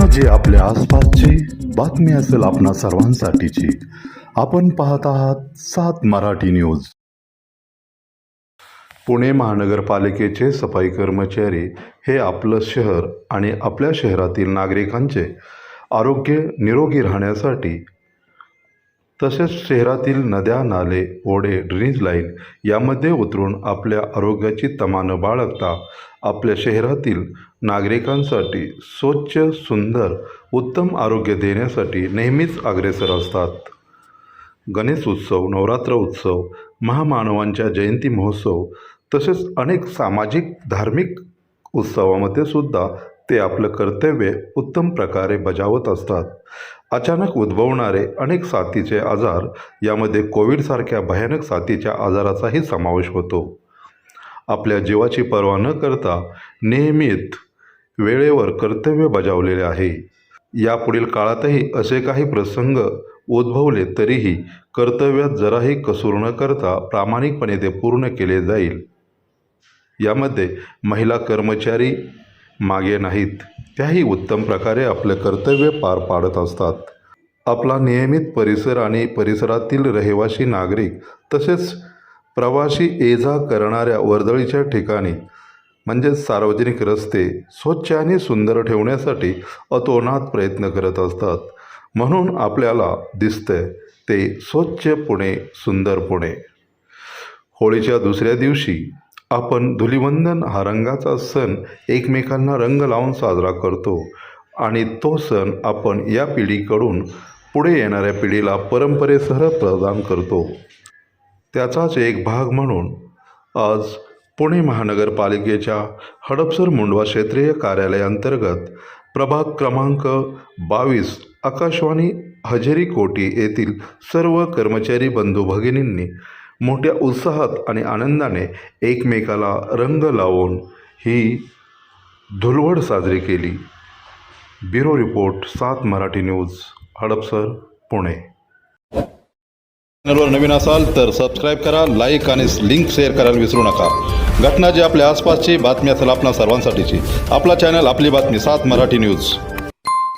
घटना जी आपल्या आसपासची बातमी असेल आपणा सर्वांसाठीची. आपण पाहत आहात सात मराठी न्यूज. पुणे महानगरपालिकेचे सफाई कर्मचारी हे आपलं शहर आणि आपल्या शहरातील नागरिकांचे आरोग्य निरोगी राहण्यासाठी तसेच शहरातील नद्या नाले ओढे ड्रेनेज लाईन यामध्ये उतरून आपल्या आरोग्याची तमा न बाळगता आपल्या शहरातील नागरिकांसाठी स्वच्छ सुंदर उत्तम आरोग्य देण्यासाठी नेहमीच अग्रेसर असतात. गणेश उत्सव नवरात्र उत्सव महामानवांच्या जयंती महोत्सव तसेच अनेक सामाजिक धार्मिक उत्सवामध्ये सुद्धा ते आपलं कर्तव्य उत्तम प्रकारे बजावत असतात. अचानक उद्भवणारे अनेक साथीचे आजार यामध्ये कोविडसारख्या भयानक साथीच्या आजाराचाही समावेश होतो. आपल्या जीवाची पर्वा न करता नियमित वेळेवर कर्तव्य बजावलेले आहे. यापुढील काळातही असे काही प्रसंग उद्भवले तरीही कर्तव्यात जराही कसूर न करता प्रामाणिकपणे ते पूर्ण केले जाईल. यामध्ये महिला कर्मचारी मागे नाहीत. त्याही उत्तम प्रकारे आपले कर्तव्य पार पाडत असतात. आपला नियमित परिसर आणि परिसरातील रहिवासी नागरिक तसेच प्रवासी ये जा करणाऱ्या वर्दळीच्या ठिकाणी म्हणजेच सार्वजनिक रस्ते स्वच्छ आणि सुंदर ठेवण्यासाठी अतोनात प्रयत्न करत असतात. म्हणून आपल्याला दिसतंय ते स्वच्छ पुणे सुंदर पुणे. होळीच्या दुसऱ्या दिवशी आपण धुलिवंदन हा रंगाचा सण एकमेकांना रंग लावून साजरा करतो आणि तो सण आपण या पिढीकडून पुढे येणाऱ्या पिढीला परंपरेसह प्रदान करतो. त्याचाच एक भाग म्हणून आज पुणे महानगरपालिकेच्या हडपसर मुंडवा क्षेत्रीय कार्यालयाअंतर्गत प्रभाग क्रमांक बावीस आकाशवाणी हजेरी कोटी येथील सर्व कर्मचारी बंधू भगिनींनी मोठ्या उत्साहात आणि आनंदाने एकमेकाला रंग लावून ही धुलवड साजरी केली. ब्युरो रिपोर्ट सात मराठी न्यूज हडपसर पुणे. चॅनलवर नवीन असाल तर सबस्क्राईब करा लाईक आणि लिंक शेअर करायला विसरू नका. घटना जी आपल्या आसपासची बातमी असेल आपल्या सर्वांसाठीची. आपला चॅनल आपली बातमी सात मराठी न्यूज.